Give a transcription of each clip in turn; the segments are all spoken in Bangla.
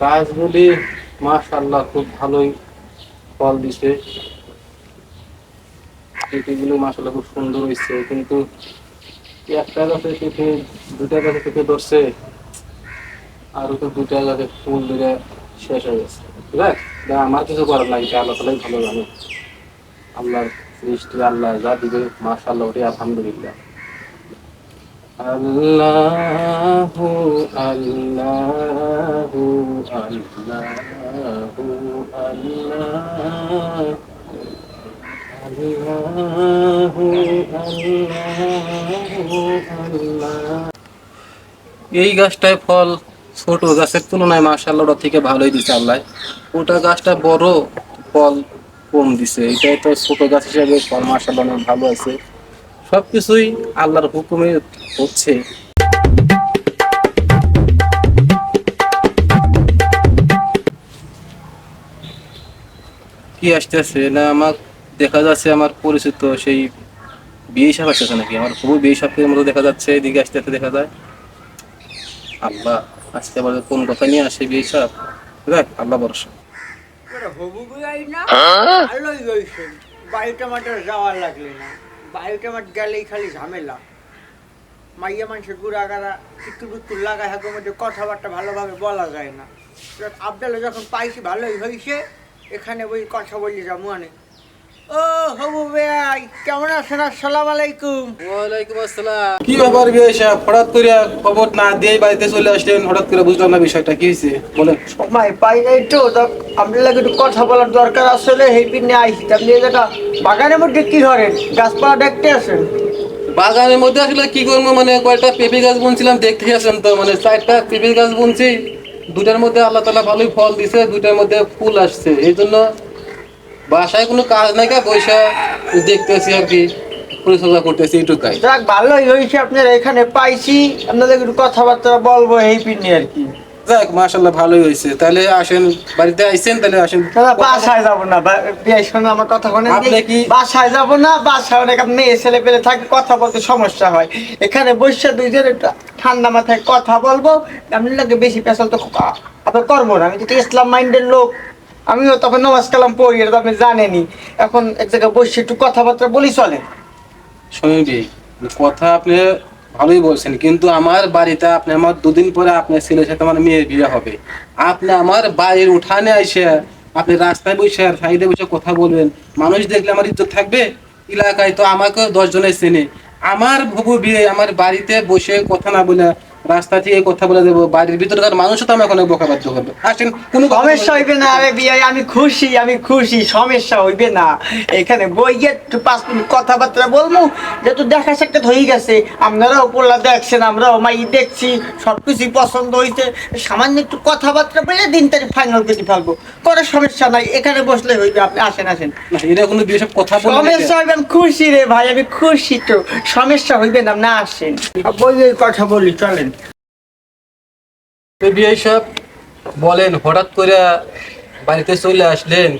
গাছগুলি মাশাল্লাহ খুব ভালোই ফল দিছে। পেঁপেগুলো মাশাল্লাহ খুব সুন্দর হয়েছে কিন্তু একটা গাছে পেঁপে দুটা গাছে পেঁপে ধরছে আর তো দুটা গাছে ফুল ধরে শেষ হয়ে গেছে। ঠিক আছে আমার কিছু করার এটা আল্লাহ তালাই ভালো জানে। আল্লাহর সৃষ্টি, আল্লাহ যা দিবে মাশাল্লাহ ওটাই আলহামদুলিল্লাহ। আল্লাহু আল্লাহু আল্লাহু আল্লাহ এই গাছটায় ফল, ছোট গাছের তুলনায় মাশাল্লাহ ওটা থেকে ভালোই দিছে আল্লাহ। ওটা গাছটা বড়, ফল কম দিছে। এটাই তো ছোট গাছ হিসাবে ফল মাশাল্লাহ অনেক ভালো আছে। সবকিছুই আল্লাহর হুকুমে হচ্ছে। কি আসতেছে? না আমার দেখা যাচ্ছে আমার পরিচিত সেই বিয়ে সাপ আসতেছে নাকি? আমার খুবই বিয়ে সাপের মতো দেখা যাচ্ছে এদিকে আসতে আসতে দেখা যায়। আল্লাহ আজকে আবার কোন কথা নিয়ে আসে বিয়ে সাপ? দেখ আল্লাহ ভরসা। ওরা হবু বুঝাই না বাড়িটা মাঠে যাওয়ার লাগলে না। বাড়িটা মাঠ গেলেই খালি ঝামেলা। মাইয়া মানুষের গুড়াগাড়া একটু একটু লাগায় হাতের মধ্যে কথাবার্তা ভালোভাবে বলা যায় না। আবদালে যখন পাইছি, ভালোই হয়েছে এখানে ওই কথা বলি যা মনে। ও হবু ভাই কেমন আছেন? আসসালাম আলাইকুম। ওয়ালাইকুম আসসালাম। কি ব্যাপার বিয়ে সাহেব হঠাৎ করে খবর না দিয়ে বাড়িতে চলে আসলেন হঠাৎ করে বুঝলাম না বিষয়টা কি হয়েছে। বলেন। সময় পাই নাই তো আপনার লাগে একটু কথা বলার দরকার আসলে এই পিনে আইসি আপনি এই জায়গা বাগানের মধ্যে কি করেন গাছপালা দেখতে আসেন? বাগানের মধ্যে আসলে কি করব? মানে কয়েকটা পেঁপে গাছ বুনছিলাম দেখতে আসেন তো মানে চারটা পেঁপে গাছ বুনছি। দুটার মধ্যে আল্লাহ তালা ভালোই ফল দিছে দুটার মধ্যে ফুল আসছে। এই জন্য বাসায় কোনো কাজ নাই কা পয়সা দেখতেছি আর কি পরিচর্যা করতেছি এইটুকাই। যাক ভালোই হয়েছে আপনার এখানে পাইছি। আপনাদের একটু কথাবার্তা বলব এই পিনে আর কি। যাক মাশাল্লাহ ভালোই হয়েছে তাহলে আসেন বাড়িতে আইছেন তাহলে আসেন। বাসায় যাব না বা- বিয়ে শোনো আমার কথা শোনেন। আপনি কি? বাসায় যাব না বাসায় অনেক মেয়ে ছেলে পেলে থাকে কথা বলতে সমস্যা হয়। এখানে বসে দুইজন ঠান্ডা মাথায় কথা বলব। আপনি লাগে বেশি পেশাল তো আপনার করব না আমি তো ইসলাম মাইন্ডের লোক। আমিও তখন নমাজ কালাম পড়ি, এটা আপনি জানেনি এখন এক জায়গায় বসে একটু কথাবার্তা বলি চলে শুনবি কথা আপনি ভালোই বলছেন, কিন্তু আমার বাড়িতে আপনি আমার দুদিন পরে আপনার ছেলের সাথে আমার মেয়ের বিয়ে হবে। আপনি আমার বাড়ির উঠানে এসে আপনি রাস্তায় বসে আর সাইডে বসে কথা বলবেন। মানুষ দেখলে আমার ইজ্জত থাকবে? এলাকায় তো আমাকে দশজনের চেনে। আমার ভবু বিয়ে, আমার বাড়িতে বসে কথা না বলে রাস্তা থেকে কথা বলে দেবো বাড়ির ভিতরকার মানুষও তো আমাকে অনেক বকাবাধ্য করবে। আসেন কোনো সমস্যা হইবে না আরে বিয়ে আমি খুশি আমি খুশি সমস্যা হইবে না। এখানে বই গিয়ে একটু পাঁচ মিনিট কথাবার্তা বলব যেহেতু দেখা সাক্ষাৎ হয়ে গেছে আপনারাও পোলা দেখছেন আমরাও মাই দেখছি সব কিছুই পছন্দ হইতে সামান্য একটু কথাবার্তা বলে দিন তারিখ ফাইনাল করে ফেলব। কোনো সমস্যা নাই এখানে বসলে হইবে আপনি আসেন আসেন। না, এটা কোনো বিয়ে সব কথা বলবে সমস্যা হইবে আমি খুশি রে ভাই আমি খুশি তো। সমস্যা হইবে না আপনি আসেন। বই কথা বলি চলেন। বিয়ে সব বলেন হঠাৎ করে বাড়িতে চলে আসলেন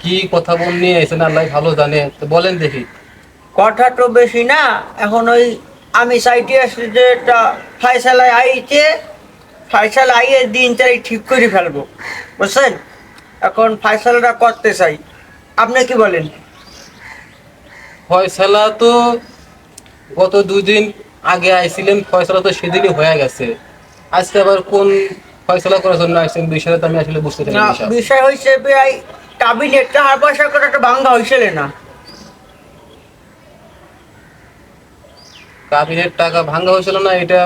কি কথা বল নিয়ে এসেন আল্লাহ ভালো জানে তো বলেন দেখি। কথা তো বেশি না এখন ওই আমি সাইটে আসছি যে ফাইসালায় আইছে ফাইসালা আইয়ে দিন তারিখ ঠিক করে ফেলব বুঝছেন? এখন ফাইসালাটা করতে চাই আপনি কি বলেন? ফয়সালা তো গত দুদিন আগে আইছিলেন ফয়সালা তো সেদিনই হয়ে গেছে। আজকে আবার কোন ফয়সালা করার জন্য আসছেন? বিষয়টা আমি আসলে বুঝতে চাই না বিষয়। হয়েছে ভাই কাবিনেট টাকা পয়সা করে একটা ভাঙ্গা হয়েছিল না। কাবিনের টাকা ভাঙা হয়েছিল না এটা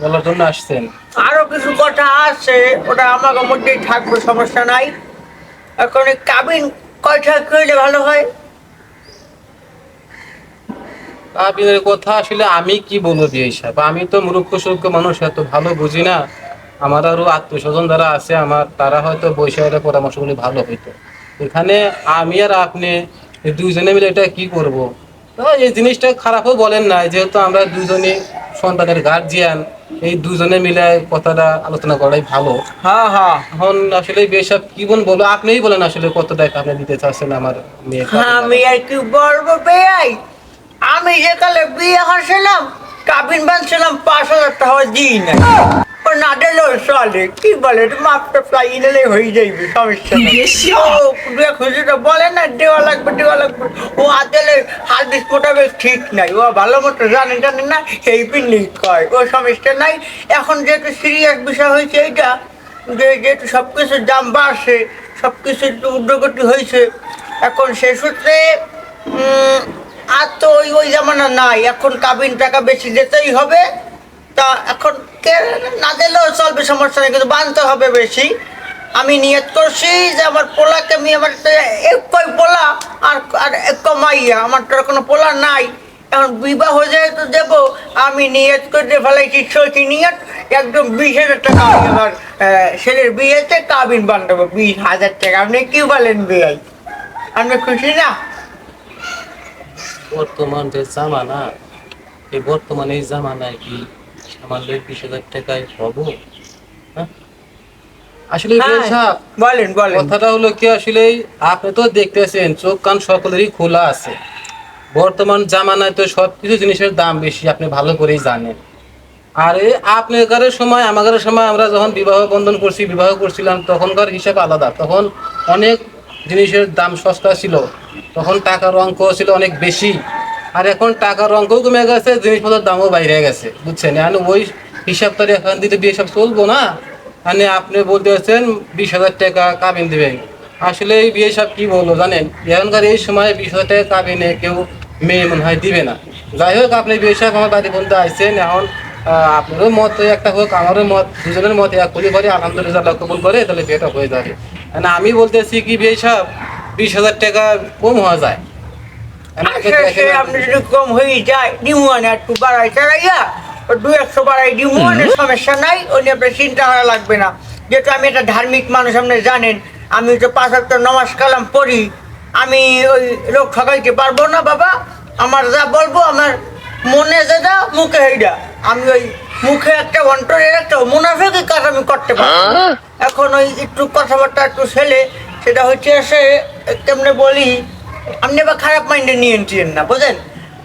বলার জন্য আসছেন। আরও কিছু কথা আছে ওটা আমার মধ্যেই থাকবে সমস্যা নাই। এখন কাবিন কয়টা করলে ভালো হয়? কাবিনের কথা আসলে আমি কি বলব বিয়ে সাহেব? আমি তো মূর্খ সূর্খ মানুষ এত ভালো বুঝি না। আমার আরও আত্মীয় স্বজন যারা আছে আমার তারা হয়তো বৈশাখের পরামর্শগুলি ভালো হইতো। এখানে আমি আর আপনি এই দুইজনে মিলে এটা কি করব? তো এই জিনিসটা খারাপও বলেন না যেহেতু আমরা দুজনে সন্তানের গার্জিয়ান এই দুজনে মিলে কথাটা আলোচনা করাই ভালো। হ্যাঁ হ্যাঁ। এখন আসলে বেশব কি বল বলো আপনিই বলেন আসলে কত টাকা আপনি দিতে চাচ্ছেন আমার মেয়ে আমি আর কি বলব বেয়াই আমি যেকালে বিয়ে হাসলাম কাবিন বানছিলাম পাঁচ হাজার টাকা দিই না না দিলেও চলে। কি বলে মাপটা হয়ে যাইবে সমস্যা নেই। খুশিটা বলে না দেওয়া লাগবে দেওয়া লাগবে। ও আদেলে ঠিক নাই। ও ভালো মতো জানে জানে না এই পিন্ডি কয়। ও সমস্যা নাই। এখন যেহেতু সিরিয়াস বিষয় হয়েছে এইটা যে যেহেতু সব কিছুর দাম বাড়ছে সব কিছুর উদ্যোগতি হয়েছে এখন সে সূত্রে আর তো ওই ওই জামানা নাই। এখন কাবিন টাকা বেশি দিতেই হবে। তা এখন কে না দিলেও চলবে, সমস্যা নেই, কিন্তু বানতে হবে বেশি। আমি নিয়ত করছি যে আমার পোলাকে আমি আমার একই পোলা আর আর এক মাইয়া। আমার তো কোনো পোলা নাই। এখন বিবাহ যেহেতু দেবো, আমি নিয়ত করে ফেলাইছি সত্যি নিয়ত। একদম বিশ হাজার টাকা আমি আমার ছেলের বিয়েতে কাবিন বানাবো। বিশ হাজার টাকা। আপনি কি বলেন বিয়ে আপনি খুশি না? বর্তমান যে জামানা এই বর্তমান এই জামানায় কি আমাদের বিশ হাজার টাকায় হব? হ্যাঁ? আসলে হ্যাঁ, বলেন বলেন। কথাটা হলো কি আসলে আপনি তো দেখতেছেন চোখ কান সকলেরই খোলা আছে। বর্তমান জামানায় তো সবকিছু জিনিসের দাম বেশি আপনি ভালো করেই জানেন। আর এই আপনাদের সময় আমাদের সময় আমরা যখন বিবাহ বন্ধন করছি বিবাহ করছিলাম তখনকার হিসাব আলাদা। তখন অনেক জিনিসের দাম সস্তা ছিল, তখন টাকার অঙ্ক ছিল অনেক বেশি। আর এখন টাকার অঙ্কও কমে গেছে, জিনিসপত্রের দামও বাইরে গেছে, বুঝছেন? এখন ওই হিসাব তো আর এখন দিতে বিয়ে সব চলবো না? মানে আপনি বলতে চাচ্ছেন বিশ হাজার টাকা কাবিন দেবেন। আসলে এই বিয়ে সব কী বলব জানেন? এখনকার এই সময় বিশ হাজার টাকা কাবিনে কেউ মেয়ে মনে হয় দিবে না। যাই হোক, আপনি বিয়ে সাহেব আমার বাড়ি বন্ধু আসছেন এখন আপনারও মত, একটা হোক, আমারও মত, দুজনের মত, এক করে করে, আলহামদুলিল্লাহ কবুল করে, তাহলে বিয়েটা হয়ে যাবে। মানে আমি বলতেছি কি বিয়ে সাহেব বিশ হাজার টাকা কম হওয়া যায়। সে আপনি যদি কম হয়ে যায় ডিমুয়ানে একটু বাড়াই চালাইয়া দু একশো বাড়াই ডিমুয়ানের সমস্যা নাই ওই নিয়ে আপনার চিন্তা করা লাগবে না। যেহেতু আমি একটা ধার্মিক মানুষ আপনি জানেন আমি তো পাঁচ একটা নমাজ কালাম পড়ি। আমি ওই লোক ঠকাইতে পারব না বাবা। আমার যা বলব আমার মনে যেটা মুখে এইটা আমি ওই মুখে একটা অন্তরে একটা মুনাফেকে কাজ আমি করতে পারি এখন ওই একটু কথাবার্তা একটু ছেলে সেটা হচ্ছে সে কেমনে বলি আপনি বা খারাপ মাইন্ডে নিয়ে নিয়েন না বুঝেন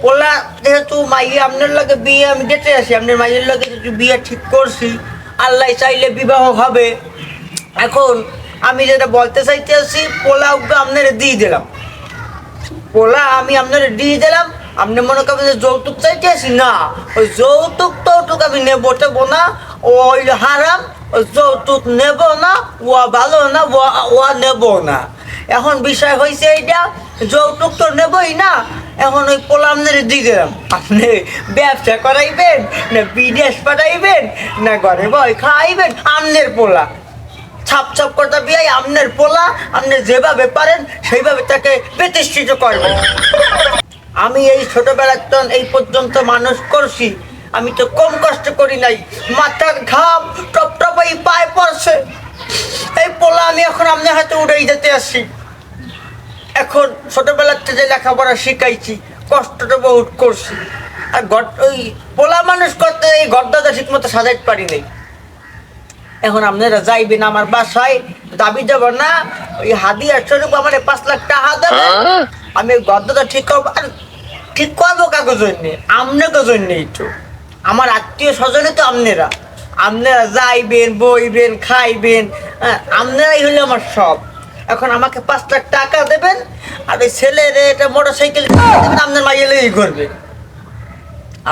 ওলা যেহেতু মাইয়া আপনার লাগে বিয়ে আমি যেতে আসি আপনার মাইয়ের লাগে যদি বিয়ে ঠিক করছি আল্লাহ চাইলে বিবাহ হবে। এখন আমি যেটা বলতে চাইতে আছি পোলা আপনারা দিয়ে দিলাম। পোলা আমি আপনারা দিয়ে দিলাম আপনি মনে করবেন যে যৌতুক চাইতে আছি না। ওই যৌতুক টৌতুক আমি নেব, টেবো না। ওই হারাম, ওই যৌতুক নেব না ও ভালো না ও নেব না। এখন বিষয় হয়েছে এইটা, যৌতুক তো নেবই না। এখন ওই পোলা আপনারা দিলাম আপনি ব্যবসা করাইবেন, না বিদেশ পাঠাইবেন, না ঘরে বই খাইবেন, আমনের পোলা। ছাপ ছাপ করতে বিয়ে আমনের পোলা, আপনি যেভাবে পারেন, সেইভাবে তাকে প্রতিষ্ঠিত করবেন। আমি এই ছোটবেলার এই পর্যন্ত মানুষ করছি। আমি তো কম কষ্ট করি নাই। মাথার ঘাম টপ টপ এই পায়ে পড়ছে। এই পোলা আমি এখন আপনার হাতে উড়েই যেতে আসছি। এখন ছোটবেলার থেকে লেখাপড়া শিখাইছি কষ্টটা বহুত করছি। আর ঘর ওই পোলা মানুষ করতে এই গদ্দাটা ঠিক মতো সাজাইতে পারি নাই। এখন আপনারা যাইবেন আমার বাসায় দাবি যাব না। ওই হাদিয়া স্বরূপ আমার পাঁচ লাখ টাকা দেবে আমি ওই গদ্দাটা ঠিক করব। আর ঠিক করব কাগজ জন্য? আপনাকে জন্য একটু আমার আত্মীয় স্বজনে তো আপনারা আপনারা যাইবেন বইবেন খাইবেন হ্যাঁ, আপনারাই হলো আমার সব। এখন আমাকে পাঁচ লাখ টাকা দেবেন আর ওই ছেলের এটা মোটর সাইকেল দেবেন আপনার মাইয়ে লই করবে।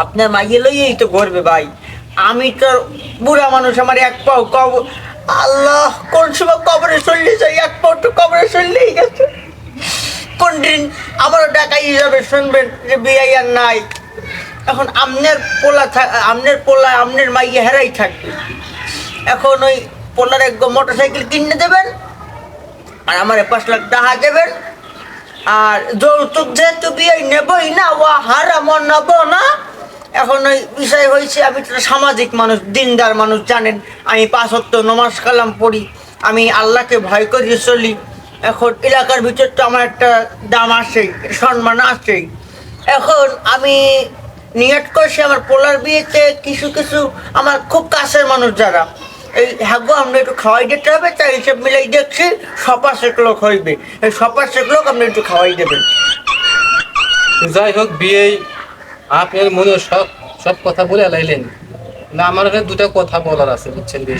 আপনার মাইয়ে লইয়েই তো করবে ভাই। আমি তো বুড়া মানুষ আমার এক পাও কব আল্লাহ কোন সময় কবরে চললে যাই এক পাও তো কবরে চললেই গেছে। আবারও ডাকা হিসাবে শুনবেন যে বিয়ে আর নাই। এখন আমনের পোলা থাক আমনের পোলা, আমনের মাইয়ে হেরাই থাকবে। এখন ওই পোলার এক মোটর সাইকেল কিনে দেবেন, আর আমার পাঁচ লাখ টাকা দেবেন। আর যৌতুক যেহেতু বিয়ে নেবই না ও হারাম নেব না। এখন ওই বিষয় হয়েছে, আমি তো সামাজিক মানুষ, দিনদার মানুষ জানেন। আমি পাঁচত্ব নমাজ কালাম পড়ি। আমি আল্লাহকে ভয় করে, চলি। এখন এলাকার ভিতর তো আমার একটা দাম আসেই সম্মান আসেই এখন আমি নিয়ত করছি আমার পোলার বিয়েতে কিছু কিছু আমার খুব কাছের মানুষ যারা। এই হাগো আমরা একটু খাওয়াই দিতে হবে তাই হিসেব মিলাই দেখছি সপা শেখ লোক হইবে। এই সপা শেখ লোক আপনি একটু খাওয়াই দেবেন। যাই হোক বিয়ে আপনার মনে সব সব কথা বলে লাইলেন না আমার দুটা কথা বলার আছে বুঝছেন বিয়ে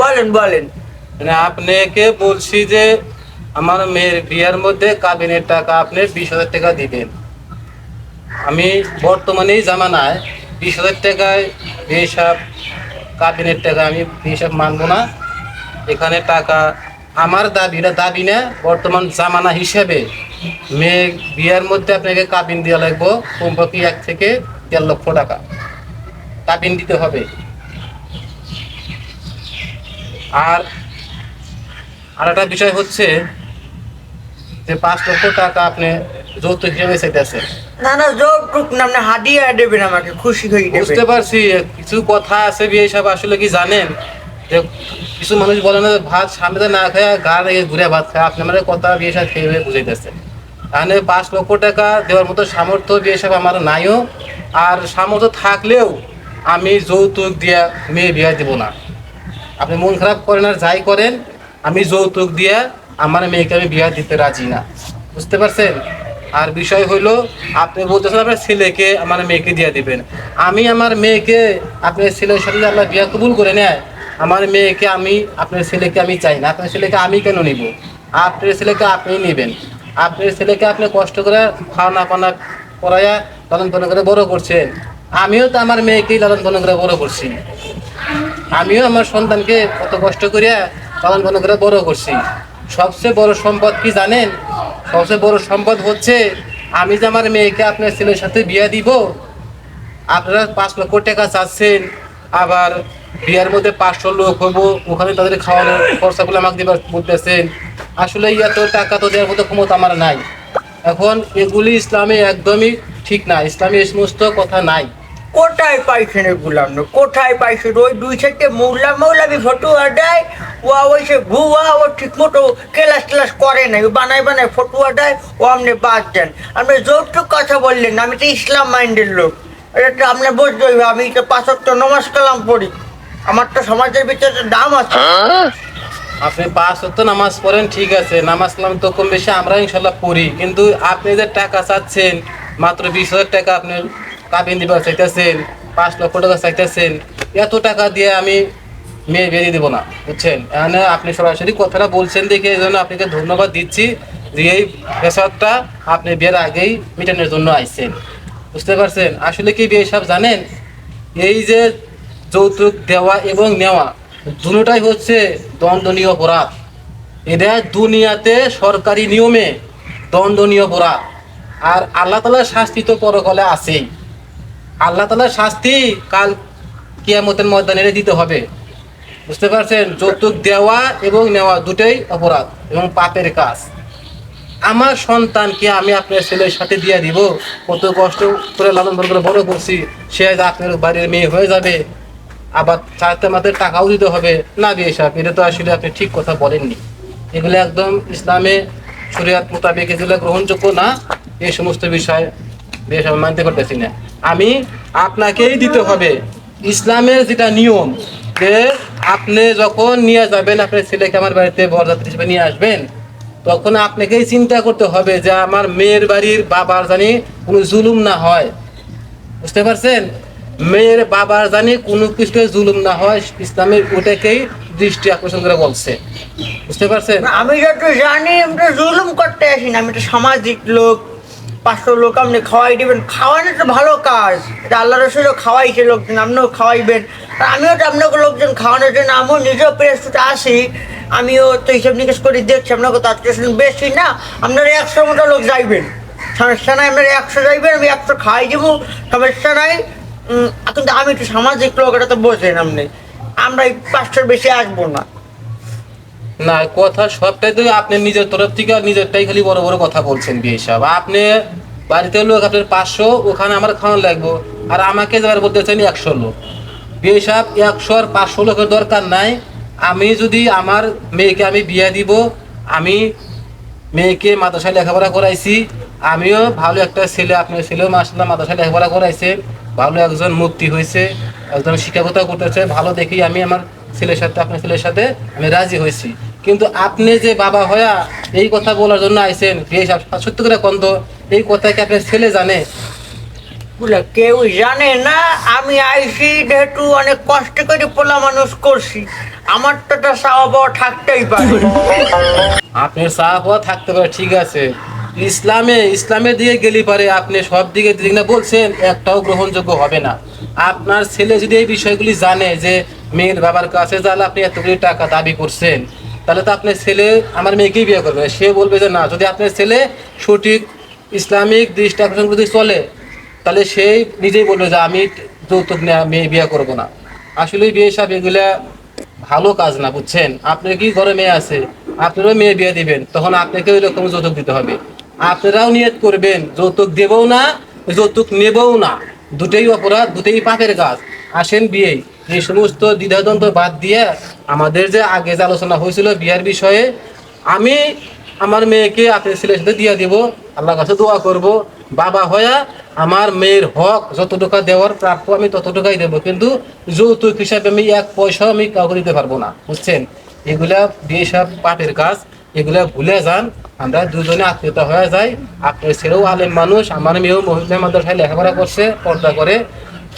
বলেন বলেন। মানে আপনাকে বলছি যে আমার মেয়ের বিয়ের মধ্যে কাবিনের টাকা আপনি বিশ হাজার টাকা দিবেন। আমি বর্তমানে জামানায় বিশ হাজার টাকায় হিসাব, কাবিনের টাকা আমি হিসাব মানবো না। এখানে টাকা আমার দাবি না দাবি না, বর্তমান জামানা হিসেবে মেয়ে বিয়ের মধ্যে আপনাকে কাবিন দেওয়া লাগবো কমপক্ষে এক থেকে দেড় লক্ষ টাকা। কাবিন দিতে হবে। আর আর একটা বিষয় হচ্ছে যে পাঁচ লক্ষ টাকা আপনি যৌতুক হিসেবে চাইতেছেন। না না যৌতুক না আপনি হাদিয়া দেবেন আমাকে খুশি হয়ে বুঝতে পারছি কিছু কথা আছে বিয়ে সব আসলে কি জানেন? যে কিছু মানুষ বলে না ভাত সামনে না খায় গা লেগে ঘুরে ভাত খায়। আপনি আমার কথা বিয়ে সব খেয়ে বুঝাইতেছেন। তাহলে পাঁচ লক্ষ টাকা দেওয়ার মতো সামর্থ্য বিয়ে সব আমার নাইও। আর সামর্থ্য থাকলেও আমি যৌতুক দিয়া মেয়ে বিয়ে দিব না। আপনি মন খারাপ করেন আর যাই করেন আমি যৌতুক দিয়ে আমার মেয়েকে আমি বিয়ে দিতে রাজি না। বুঝতে পারছেন? আর বিষয় হইল, আপনি বলতেছেন আপনার ছেলেকে আমার মেয়েকে দিয়ে দিবেন। আমি আমার মেয়েকে আপনার ছেলের সাথে আল্লাহ বিয়া কবুল করে নেয়, আমার মেয়েকে আমি, আপনার ছেলেকে আমি চাই না। আপনার ছেলেকে আমি কেন নিব? আপনার ছেলেকে আপনি নেবেন। আপনার ছেলেকে আপনি কষ্ট করে খাওয়ানা পানা করাইয়া লালন পালন করে বড় করছেন। আমিও তো আমার মেয়েকেই লালন পালন করে বড় করছি। আমিও আমার সন্তানকে কত কষ্ট করিয়া পালন পালন করে বড় করছি। সবচেয়ে বড় সম্পদ কি জানেন? সবচেয়ে বড় সম্পদ হচ্ছে, আমি যে আমার মেয়েকে আপনার ছেলের সাথে বিয়ে দিব, আপনারা পাঁচ লক্ষ টাকা চাচ্ছেন, আবার বিয়ের মধ্যে পাঁচশো লোক হব ওখানে তাদের খাওয়ানোর খরচাগুলো আমাকে দিবার বলতেছেন। আসলে এত টাকা তো দেওয়ার মতো ক্ষমতা আমার নাই। এখন এগুলি ইসলামে একদমই ঠিক না, ইসলামে এই সমস্ত কথা নাই। কোথায় পাইছেন এগুলো কোথায় পাইছেন? ওই দুই সাইডে মৌলা মৌলাবি ফটোয়া দেয় ও ওই সে ভুয়া ও ঠিক মতো ক্লাস ক্লাস করে নাই। বানায় বানায়, ফটোয়া দেয়, ও আপনি বাদ দেন। আপনি যৌতুক কথা বললেন, আমি তো ইসলাম মাইন্ডের লোক। এটা তো আপনি বুঝতে হইবে, আমি তো পাঁচক নমাজ কালাম পড়ি। আমার তো সমাজের ভিতরে দাম আছে। আপনি পাঁচ ওয়াক্ত নামাজ পড়েন, ঠিক আছে। নামাজ কালাম তো কম বেশি আমরা ইনশাল্লাহ পড়ি। কিন্তু আপনি যে টাকা চাচ্ছেন, মাত্র বিশ হাজার টাকা আপনি কাবিন দিবার চাইতেছেন, পাঁচ লক্ষ টাকা চাইতেছেন, এত টাকা দিয়ে আমি মেয়ে বেরিয়ে দেবো না, বুঝছেন? এখানে আপনি সরাসরি কথাটা বলছেন দেখে এই জন্য আপনাকে ধন্যবাদ দিচ্ছি যে এই পেশাটা আপনি বিয়ের আগেই মিটানোর জন্য আইছেন। বুঝতে পারছেন? আসলে কি বিয়ে সব জানেন? এই যে যৌতুক দেওয়া এবং নেওয়া দুটোটাই হচ্ছে দণ্ডনীয় অপরাধ। এটা দুনিয়াতে সরকারি নিয়মে দণ্ডনীয় অপরাধ। আর আল্লাহ তালার শাস্তি তো পরকালে আছেই। আল্লাহ তালার শাস্তি কাল কিয়ামতের ময়দানে দিতে হবে। বুঝতে পারছেন? যৌতুক দেওয়া এবং নেওয়া দুটোই অপরাধ এবং পাপের কাজ। আমার সন্তানকে আমি আপনার ছেলের সাথে দিয়ে দিব। কত কষ্ট করে লালন পালন করে বড় করছি। সে আপনার বাড়ির মেয়ে হয়ে যাবে। আবার চাইতে আমাদের টাকাও দিতে হবে। না বিয়ে সাহেব, এটা তো আসলে আপনি ঠিক কথা বলেননি। এগুলো একদম ইসলামে শরিয়াত মোতাবেক এগুলো গ্রহণযোগ্য না। এই সমস্ত বিষয় বিয়ে সাহেব মানতে পারতেছি না। আমি আপনাকেই দিতে হবে। ইসলামের যেটা নিয়ম যে আপনি যখন নিয়ে যাবেন, আপনার ছেলেকে আমার বাড়িতে বরযাত্রী হিসেবে নিয়ে আসবেন, তখন আপনাকেই চিন্তা করতে হবে যে আমার মেয়ের বাড়ির বাবার জানি কোনো জুলুম না হয়। বুঝতে পারছেন? মেয়ের বাবার জানি কোনো কিছু জুলুম না হয় ইসলামের ওটাকেই দৃষ্টি আকর্ষণ করে বলছে। বুঝতে পারছেন? আমি যত জানি, আমি জুলুম করতে আসি না, আমি একটা সামাজিক লোক পাঁচশো লোক আপনি খাওয়াই দিবেন। খাওয়ানো তো ভালো কাজ। এটা আল্লাহ রসুলও খাওয়াইছে লোকজন, আপনিও খাওয়াইবেন। আর আমিও তো আপনাকে লোকজন খাওয়ানোর জন্য, আমিও নিজেও প্রেসটা আসি। আমিও তো হিসাব নিকেশ করে দেখছি আপনাকে তো আত্মীয় বেশি না। আপনারা একশোর মতো লোক যাইবেন। সমস্যা নাই, আপনারা একশো যাইবেন, আমি একশো খাই দেবো। সমস্যা নাই। কিন্তু আমি একটু সামাজিক লোক, এটা তো বোঝেন আপনি। আমরা এই পাঁচশোর বেশি আসব না। না, কথা সবটাই তো আপনি নিজের তরফ থেকে নিজেরটাই খালি বড় বড় কথা বলছেন বিয়ে সাহেব। আপনি বাড়িতে লোক, আপনার পাঁচশো, ওখানে আমার খাওয়ানো লাগবো। আর আমাকে যাবার বলতেছেন একশো লোক। বিয়ে সাহেব, একশো আর পাঁচশো লোকের দরকার নাই। আমি যদি আমার মেয়েকে আমি বিয়ে দিব, আমি মেয়েকে মাদ্রাসায় লেখাপড়া করাইছি, আমিও ভালো একটা ছেলে, আপনার ছেলেও মাসাল্লাহ মাদ্রাসায় লেখাপড়া করাইছে, ভালো একজন মুক্তি হয়েছে, একজন শিক্ষকতা করতেছে, ভালো দেখেই আমি আমার ছেলের সাথে, আপনার ছেলের সাথে আমি রাজি হয়েছি। কিন্তু আপনি যে বাবা হয়া এই কথা বলার জন্য আইছেন সত্যি করে কন্দ এই কথা কি আপনার ছেলে জানে? বলে কেউ জানে না আমি আইসি যেহেতু অনেক কষ্ট করে পোলা মানুষ করছি। আমার তো একটা চাওয়া পাওয়া থাকতেই পারে। আপনার সাহাব থাকতে পারে ঠিক আছে। ইসলামে ইসলামের দিকে গেলি পারে আপনি সব দিকে দিক না বলছেন একটাও গ্রহণযোগ্য হবে না। আপনার ছেলে যদি এই বিষয়গুলি জানে যে মেয়ের বাবার কাছে যাহলে আপনি এতগুলি টাকা দাবি করছেন তাহলে তো আপনার ছেলে আমার মেয়েকেই বিয়ে করবে। সে বলবে যে না, যদি আপনার ছেলে সঠিক ইসলামিক দৃষ্টি আকর্ষণ যদি চলে, তাহলে সেই নিজেই বলবে যে আমি যৌতুক নেয়া মেয়ে বিয়ে করব না। আসলে বিয়ে সব এগুলা ভালো কাজ না, বুঝছেন? আপনার কি ঘরে মেয়ে আছে, আপনারও মেয়ে বিয়ে দিবেন, তখন আপনাকে ওই রকম যৌতুক দিতে হবে। আপনারাও নিয়ত করবেন, যৌতুক দেবও না, যৌতুক নেবও না। দুটোই অপরাধ, দুটোই পাপের কাজ। আসেন বিয়ে এই সমস্ত দ্বিধাদ্বন্দ্ব বাদ দিয়ে আমাদের যে আগে যে আলোচনা হয়েছিল বিয়ের বিষয়ে, আমি আমার মেয়েকে আপনার ছেলের সাথে দিয়ে দিব আল্লাহ কাছে দোয়া করব। বাবা হয়া আমার মেয়ের হক যত টাকা দেওয়ার প্রাপ্য আমি তত টাকাই দেবো, কিন্তু যৌতুক হিসাবে আমি এক পয়সা আমি কাউকে দিতে পারব না, বুঝছেন? এগুলা বিয়ে সব পাপের কাজ, এগুলা ভুলে যান। আমরা দুজনে আত্মীয়তা হয়ে যাই আপনার ছেলেও আলেম মানুষ, আমার মেয়েও মহিলা মাদ্রাসায় লেখাপড়া করছে, পর্দা করে।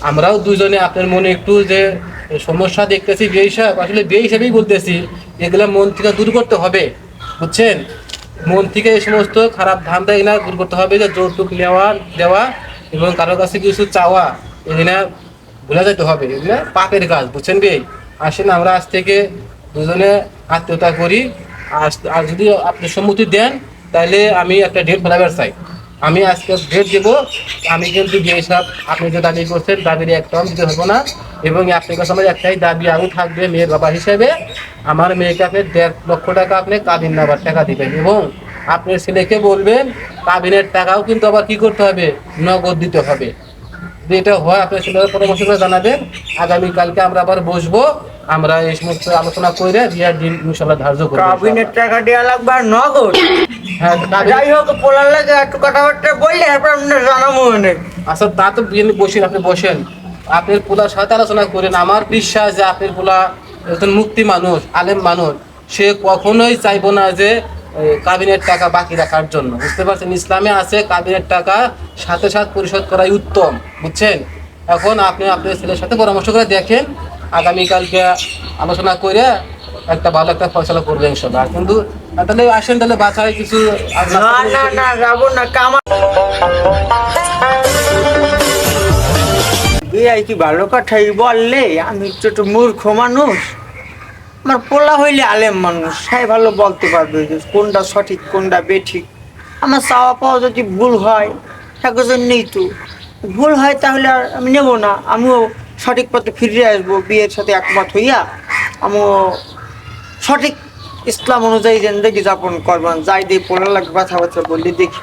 আমরাও দুজনে আপনার মনে একটু যে সমস্যা দেখতেছি বিয়ে হিসাব আসলে বিয়ে হিসাবেই বলতেছি, এগুলা মন থেকে দূর করতে হবে, বুঝছেন? মন থেকে এই সমস্ত খারাপ ধান্দা এগুলা দূর করতে হবে, যে যৌতুক নেওয়া, দেওয়া এবং কারোর কাছে কিছু চাওয়া, এগুলা ভুলে যেতে হবে, এগুলা পাপের কাজ, বুঝছেন বিয়ে আসেন, আমরা আজ থেকে দুজনে আত্মীয়তা করি আর যদি আপনি সম্মতি দেন, তাহলে আমি একটা ডেট ফেলাবার চাই আমি আজকে ভেট দেব। আমি কিন্তু বিয়ে সব আপনি যে দাবি করছেন, দাবির একদম দিতে পারব না। এবং আপনার কাছে আমার একটাই দাবি আরও থাকবে মেয়ের বাবা হিসেবে। আমার মেয়েকে আপনি দেড় লক্ষ টাকা আপনি কাবিন নেবার টাকা দিবেন এবং আপনার ছেলেকে বলবেন, কাবিনের টাকাও কিন্তু আবার কি করতে হবে? নগদ দিতে হবে। যদি এটা হয় আপনার ছেলের পরামর্শ করে জানাবেন। আগামীকালকে আমরা আবার বসবো। আমরা এই সমস্ত আলোচনা করে বিয়ার দিন ইনশাল্লাহ ধার্য করব কাবিনের টাকা দেওয়া লাগবে আর নগদ। হ্যাঁ যাই হোক পোলার লাগে একটু কথাবার্তা বললে এরপর আপনার জানাব মনে আচ্ছা তা তো বসেন আপনি বসেন। আপনার পোলার সাথে আলোচনা করেন। আমার বিশ্বাস যে আপনার পোলা একজন মুক্তি মানুষ আলেম মানুষ সে কখনোই চাইব না যে কাবিনের টাকা বাকি রাখার জন্য। বুঝতে পারছেন? ইসলামে আছে কাবিনের টাকা সাথে সাথে পরিশোধ করাই উত্তম। বুঝছেন? এখন আপনি আপনার ছেলের সাথে পরামর্শ করে দেখেন আগামীকালকে আলোচনা করে একটা ভালো একটা ফয়সলা করবে ইনশাল্লাহ কিন্তু তাহলে আসেন তাহলে বাসায় কিছু না না না যাব না কামা বিয়াই কি ভালো কথাই বললে? আমি তো একটু মূর্খ মানুষ। আমার পোলা হইলে আলেম মানুষ সাই ভালো বলতে পারবে যে কোনটা সঠিক কোনটা বেঠিক। আমার চাওয়া পাওয়া যদি ভুল হয় তাকে জন্যই তো। ভুল হয় তাহলে আর আমি নেব না আমিও সঠিক পথে ফিরে আসব, বিয়ের সাথে একমত হইয়া আমি সঠিক ইসলাম অনুযায়ী জিন্দগি যাপন করবেন। যাই দিয়ে পোলা লাগে কথাবার্তা বললে দেখি।